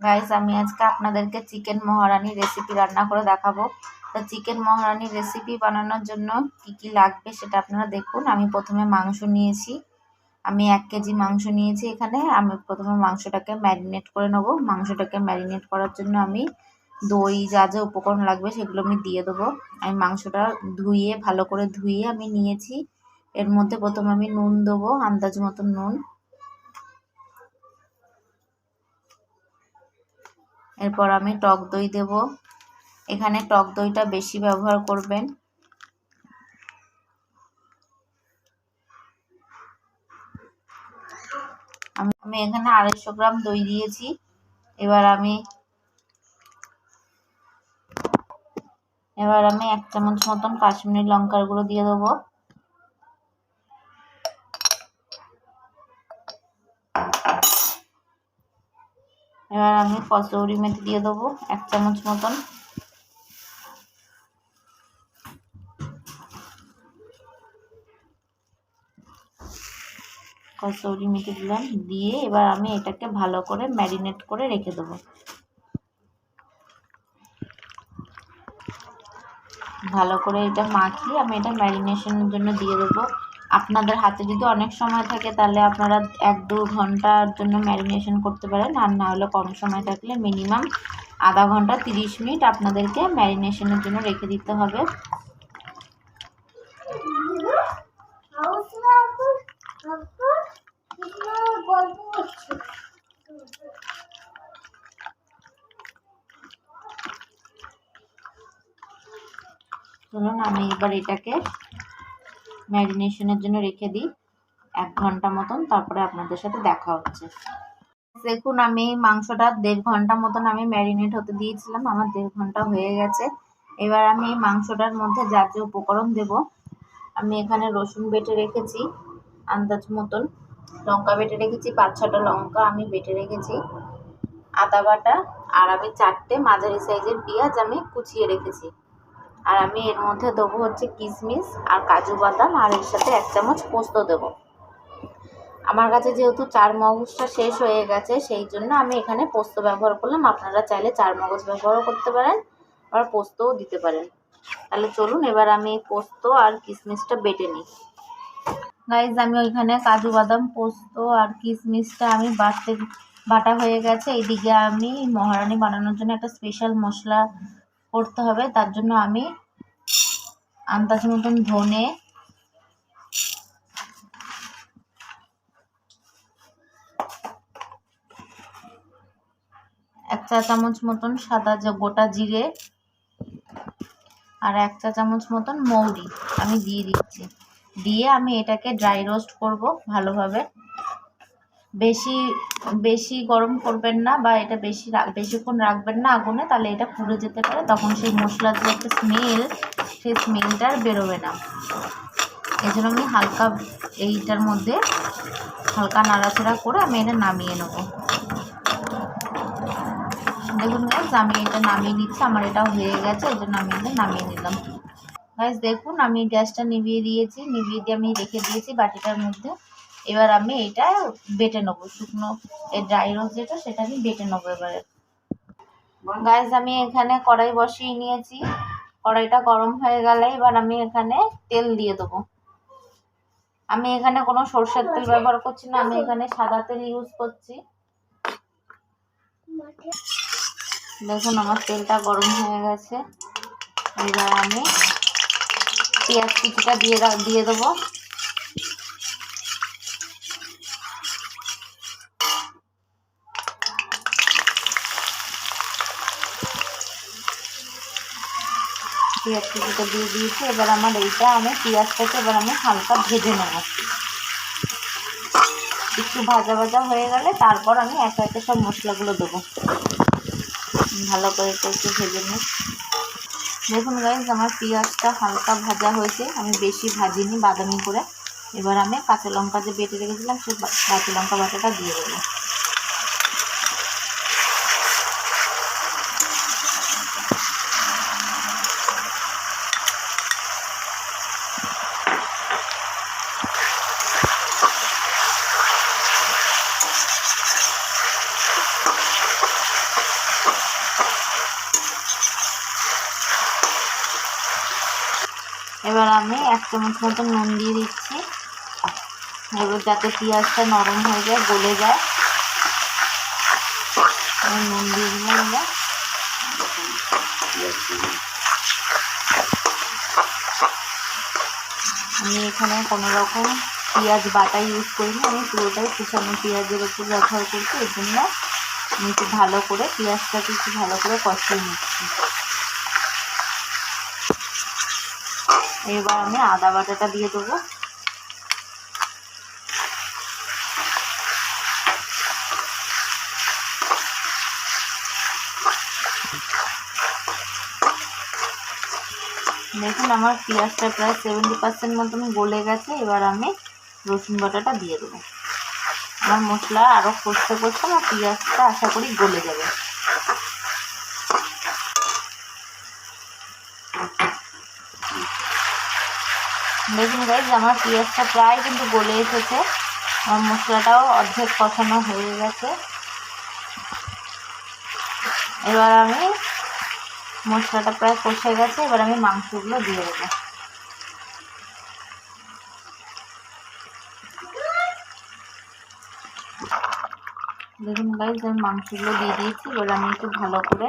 Guys আমি আজকে আপনাদেরকে চিকেন মহারানি রেসিপি রান্না করে দেখাবো। তো চিকেন মহারানি রেসিপি বানানোর জন্য কি কি লাগবে সেটা আপনারা দেখুন। আমি প্রথমে মাংস নিয়েছি। আমি এক কেজি মাংস নিয়েছি এখানে। আমি প্রথমে মাংসটাকে ম্যারিনেট করে নেব। মাংসটাকে ম্যারিনেট করার জন্য আমি দই, যা যা উপকরণ লাগবে সেগুলো আমি দিয়ে দেবো। আমি মাংসটা ধুয়ে, ভালো করে ধুয়ে আমি নিয়েছি। এর মধ্যে প্রথমে আমি নুন দেবো, আন্দাজ মতো নুন। এরপর আমি টক দই দেব। এখানে টক দইটা বেশি ব্যবহার করবেন। আমি এখানে আড়াইশো গ্রাম দই দিয়েছি। এবার আমি এবার আমি এক চামচ মতন কাশ্মীরি লঙ্কার গুঁড়ো দিয়ে দেবো। এবার আমি কসৌরি মেথি দিয়ে দেবো, এক চামচ মতন। কসৌরি মেথি দিলাম, দিয়ে এবার আমি এটাকে ভালো করে ম্যারিনেট করে রেখে দেবো। ভালো করে এটা মাখিয়ে আমি এটা ম্যারিনেশনের জন্য দিয়ে দেবো। আপনাদের হাতে যদি অনেক সময় থাকে, তাহলে আপনারা এক দু ঘণ্টার জন্য ম্যারিনেশন করতে পারেন। আর না হলে কম সময় থাকলে মিনিমাম আধা ঘণ্টা, তিরিশ মিনিট আপনাদেরকে ম্যারিনেশনের জন্য রেখে দিতে হবে। চলুন, আমি এবার এটাকে ম্যারিনেশনের জন্য রেখে দিই। এক ঘণ্টা মতন, তারপরে আপনাদের সাথে দেখা হচ্ছে। দেখুন, আমি মাংসটা দেড় ঘণ্টা মতন আমি ম্যারিনেট হতে দিয়েছিলাম, আমার দেড় ঘণ্টা হয়ে গেছে। এবার আমি এই মাংসটার মধ্যে যা যা উপকরণ দেব, আমি এখানে রসুন বেটে রেখেছি, আন্দাজ মতন। লঙ্কা বেটে রেখেছি, পাঁচ ছটা লঙ্কা আমি বেটে রেখেছি। আদা বাটা, আর আমি চারটে মাঝারি সাইজের পেঁয়াজ আমি কুচিয়ে রেখেছি। আর আমি এর মধ্যে দেবো হচ্ছে কিশমিশ আর কাজু বাদাম, আর এর সাথে এক চামচ পোস্ত দেব। আমার কাছে যেহেতু চার মগজটা শেষ হয়ে গেছে, সেই জন্য আমি এখানে পোস্ত ব্যবহার করলাম। আপনারা চাইলে চার মগজ ব্যবহারও করতে পারেন আবার পোস্তও দিতে পারেন। তাহলে চলুন, এবার আমি পোস্ত আর কিশমিশটা বেটে নিই। গাইজ আমি ওইখানে কাজু বাদাম, পোস্ত আর কিশমিশটা আমি বাটতে বাটা হয়ে গেছে। এইদিকে আমি মহারানি বানানোর জন্য একটা স্পেশাল মশলা করতে হবে। তার জন্য আমি আন্দাজ মতন ধনে এক চা চামচ মতন সাদা গোটা জিরে আর এক চা চামচ মতন মৌরি আমি দিয়ে দিচ্ছি। দিয়ে আমি এটাকে ড্রাই রোস্ট করব ভালোভাবে। বেশি বেশি গরম করবেন না বা এটা বেশি বেশিক্ষণ রাখবেন না আগুনে, তাহলে এটা পুড়ে যেতে পারে। তখন সেই মশলার যে একটা স্মেল সেই স্মেলটা আর বেরোবে না। এই জন্য আমি হালকা এইটার মধ্যে হালকা নাড়াচাড়া করে আমি এটা নামিয়ে নেব। দেখুন গাইজ আমি এটা নামিয়ে নিচ্ছি, আমার এটা হয়ে গেছে, এই জন্য আমি এটা নামিয়ে নিলাম। গাইজ দেখুন, আমি গ্যাসটা নিভিয়ে দিয়েছি, নিভিয়ে দিয়ে আমি রেখে দিয়েছি বাটিটার মধ্যে। এবার আমি এটা বেটে নেব, শুকনো এই ড্রাই রোজ যেটা, সেটা আমি বেটে নেব এবারে। গাইজ আমি এখানে কড়াই বসিয়ে নিয়েছি। কড়াইটা গরম হয়ে গেলে এবার আমি এখানে তেল দিয়ে দেবো। আমি এখানে কোনো সর্ষের তেল ব্যবহার করছি না, আমি এখানে সাদা তেল ইউজ করছি। দেখুন, আমার তেলটা গরম হয়ে গেছে। এবার আমি পেঁয়াজ কুচিটা দিয়ে দিয়ে দেবো। পেঁয়াজ কুচিটা দিয়ে দিয়েছি, এবার আমার এইটা আমি পেঁয়াজটাকে এবার আমি হালকা ভেজে নেব। একটু ভাজা ভাজা হয়ে গেলে তারপর আমি একে একে সব মশলাগুলো দেবো। ভালো করে একটু ভেজে নিই। দেখুন গাইজ আমার পেঁয়াজটা হালকা ভাজা হয়েছে, আমি বেশি ভাজিনি বাদামি করে। এবার আমি কাঁচা লঙ্কা যে বেটে রেখেছিলাম সেই কাঁচা লঙ্কা বাটাটা দিয়ে দেবো এবার আমি এক চামচ মতো নুন দিয়ে দিচ্ছি। এবার যাতে পেঁয়াজটা নরম হয়ে যায়, গলে যায়। নুন দিয়ে দিলাম এবার। আমি এখানে কোনো রকম পেঁয়াজ বাটা ইউজ করিনি, আমি পুরোটাই কুচানো পেঁয়াজের ওপর ব্যবহার করছি, এর জন্য আমি একটু ভালো করে পেঁয়াজটাকে একটু ভালো করে কষিয়ে নিচ্ছি। এবার আমি আদা বাটাটা দিয়ে দেবো। দেখুন, আমার পেঁয়াজটা প্রায় সেভেন্টি পার্সেন্ট মতন গলে গেছে। এবার আমি রসুন বাটাটা দিয়ে দেবো। আমার মশলা আরও কষতে কষতে আমার পেঁয়াজটা আশা করি গলে যাবে। দেখুন গাইজ আমার পেঁয়াজটা প্রায় কিন্তু গলে এসেছে। আমার মশলাটাও অর্ধেক কষানো হয়ে গেছে। এবার আমি মশলাটা প্রায় কষে গেছে, এবার আমি মাংসগুলো দিয়ে দেবো। দেখুন গাইজ আমি মাংসগুলো দিয়ে দিয়েছি, এবার আমি একটু ভালো করে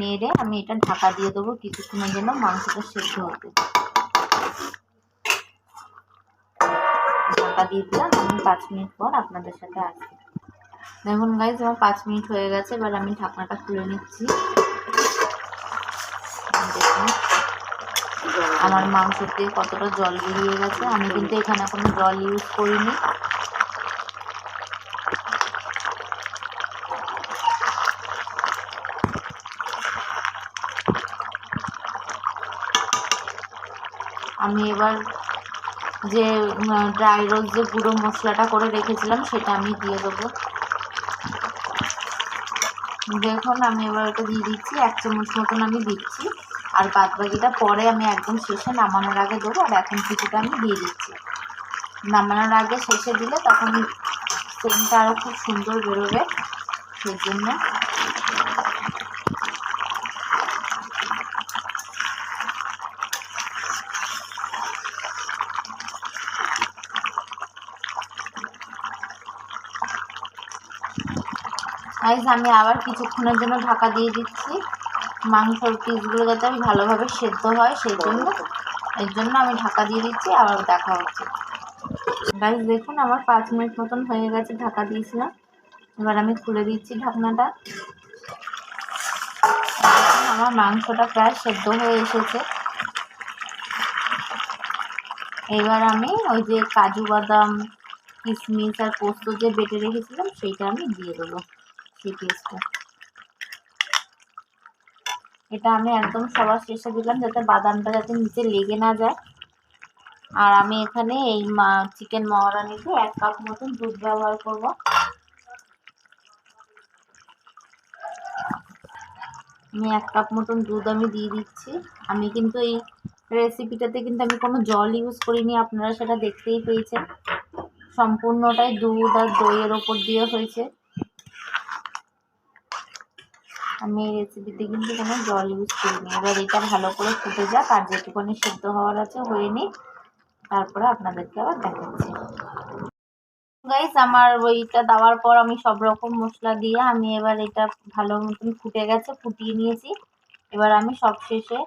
নেড়ে আমি এটা ঢাকা দিয়ে দেবো, কিছুক্ষণের জন্য মাংসটা সেদ্ধ হতে। ঢাকা দিয়ে দিলাম, আমি পাঁচ মিনিট পর আপনাদের সাথে আসছি দেখুন গাইজ আমার পাঁচ মিনিট হয়ে গেছে, এবার আমি ঢাকনাটা খুলে নিচ্ছি। আমার মাংস দিয়ে কতটা জল বেরিয়ে গেছে। আমি কিন্তু এখানে কোনো জল ইউজ করিনি। আমি এবার যে ড্রাই রোজ যে গুঁড়ো মশলাটা করে রেখেছিলাম, সেটা আমি দিয়ে দেবো। দেখুন, আমি এবার ওটা দিয়ে দিচ্ছি, এক চামচ মতন আমি দিচ্ছি। আর বাদ বাকিটা পরে আমি একদম শেষে নামানোর আগে দেবো, আর এখন কিছুটা আমি দিয়ে দিচ্ছি। নামানোর আগে শেষে দিলে তখন সেন্টটা আরও খুব সুন্দর বেরোবে, সেই জন্য গাইজ আমি আবার কিছুক্ষণের জন্য ঢাকা দিয়ে দিচ্ছি। মাংসর পিসগুলো যাতে আমি ভালোভাবে সেদ্ধ হয়, সেই জন্য। এর জন্য আমি ঢাকা দিয়ে দিচ্ছি, আবার দেখা হচ্ছে। গাইজ দেখুন, আমার পাঁচ মিনিট মতন হয়ে গেছে ঢাকা দিয়েছিলাম। এবার আমি খুলে দিচ্ছি ঢাকনাটা। আমার মাংসটা প্রায় সেদ্ধ হয়ে এসেছে। এবার আমি ওই যে কাজু বাদাম কিশমিশ আর পোস্ত যে বেটে রেখেছিলাম, সেইটা আমি দিয়ে দেবো। পেস্টটা এটা আমি একদম সবার শেষে দিলাম যাতে বাদামটা যাতে নিচে লেগে না যায়। আর আমি এখানে এই চিকেন মহারানিতে এক কাপ মতন দুধ ব্যবহার করব। আমি এক কাপ মতন দুধ আমি দিয়ে দিচ্ছি। আমি কিন্তু এই রেসিপিটাতে কিন্তু আমি কোনো জল ইউজ করিনি, আপনারা সেটা দেখতেই পেয়েছেন। সম্পূর্ণটাই দুধ আর দইয়ের ওপর দিয়ে হয়েছে। আমি এই রেসিপিতে কিন্তু কোনো জল ইউজ করিনি। এবার এটা ভালো করে ফুটে যাক আর যেটুকুনি সেদ্ধ হওয়ার আছে হয়ে নিক। তারপরে আপনাদেরকে আবার দেখাচ্ছি। গাইস আমার ওইটা দেওয়ার পর আমি সব রকম মশলা দিয়ে আমি এবার এটা ভালো মতন ফুটে গেছে, ফুটিয়ে নিয়েছি। এবার আমি সব শেষে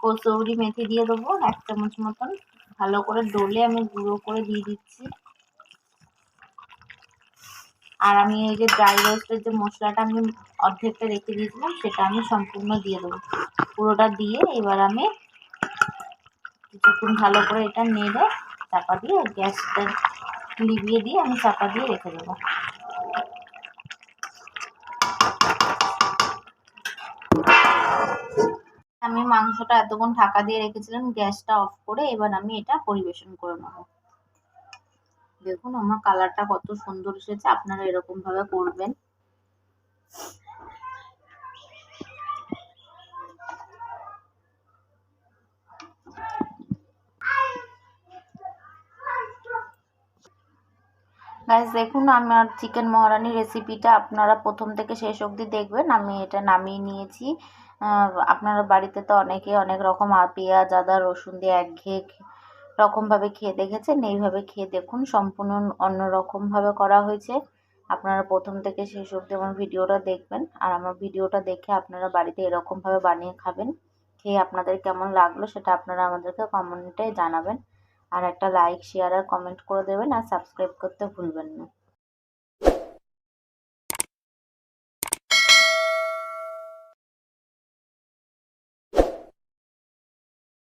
কচৌরি মেথি দিয়ে দেবো। এক চামচ মতন ভালো করে ডলে আমি গুঁড়ো করে দিয়ে দিচ্ছি। আর আমি এই যে ড্রাই রোস্টের যে মশলাটা আমি অর্ধেকটা রেখে দিয়েছিলাম, সেটা আমি সম্পূর্ণ দিয়ে দেবো। পুরোটা দিয়ে এবার আমি কিছুক্ষণ ভালো করে এটা নেড়ে চাপা দিয়ে গ্যাসটা লিভিয়ে দিয়ে আমি চাপা দিয়ে রেখে দেবো। আমি মাংসটা এতক্ষণ ঢাকা দিয়ে রেখেছিলাম, গ্যাসটা অফ করে এবার আমি এটা পরিবেশন করে নেব। দেখুন, আমার কালারটা কত সুন্দর এসেছে, আপনারা এরকম ভাবে করবেন। গাইজ দেখুন আমার চিকেন মহারানি রেসিপিটা আপনারা প্রথম থেকে শেষ অবধি দেখবেন, আমি এটা নামিয়ে নিয়েছি। আপনারা বাড়িতে তো অনেকে অনেক রকম পেঁয়াজ, আদা, রসুন দিয়ে একঘেয়ে রকমভাবে খেয়ে দেখেছেন? এইভাবে খেয়ে দেখুন। সম্পূর্ণ অন্য রকমভাবে করা হয়েছে। আপনারা প্রথম থেকে শেষ অবধি আমার ভিডিওটা দেখবেন। আর আমার ভিডিওটা দেখে আপনারা বাড়িতে এরকমভাবে বানিয়ে খাবেন। খেয়ে আপনাদের কেমন লাগল সেটা আপনারা আমাদেরকে কমেন্টে জানাবেন। আর একটা লাইক শেয়ার আর কমেন্ট করে দেবেন। আর সাবস্ক্রাইব করতে ভুলবেন না।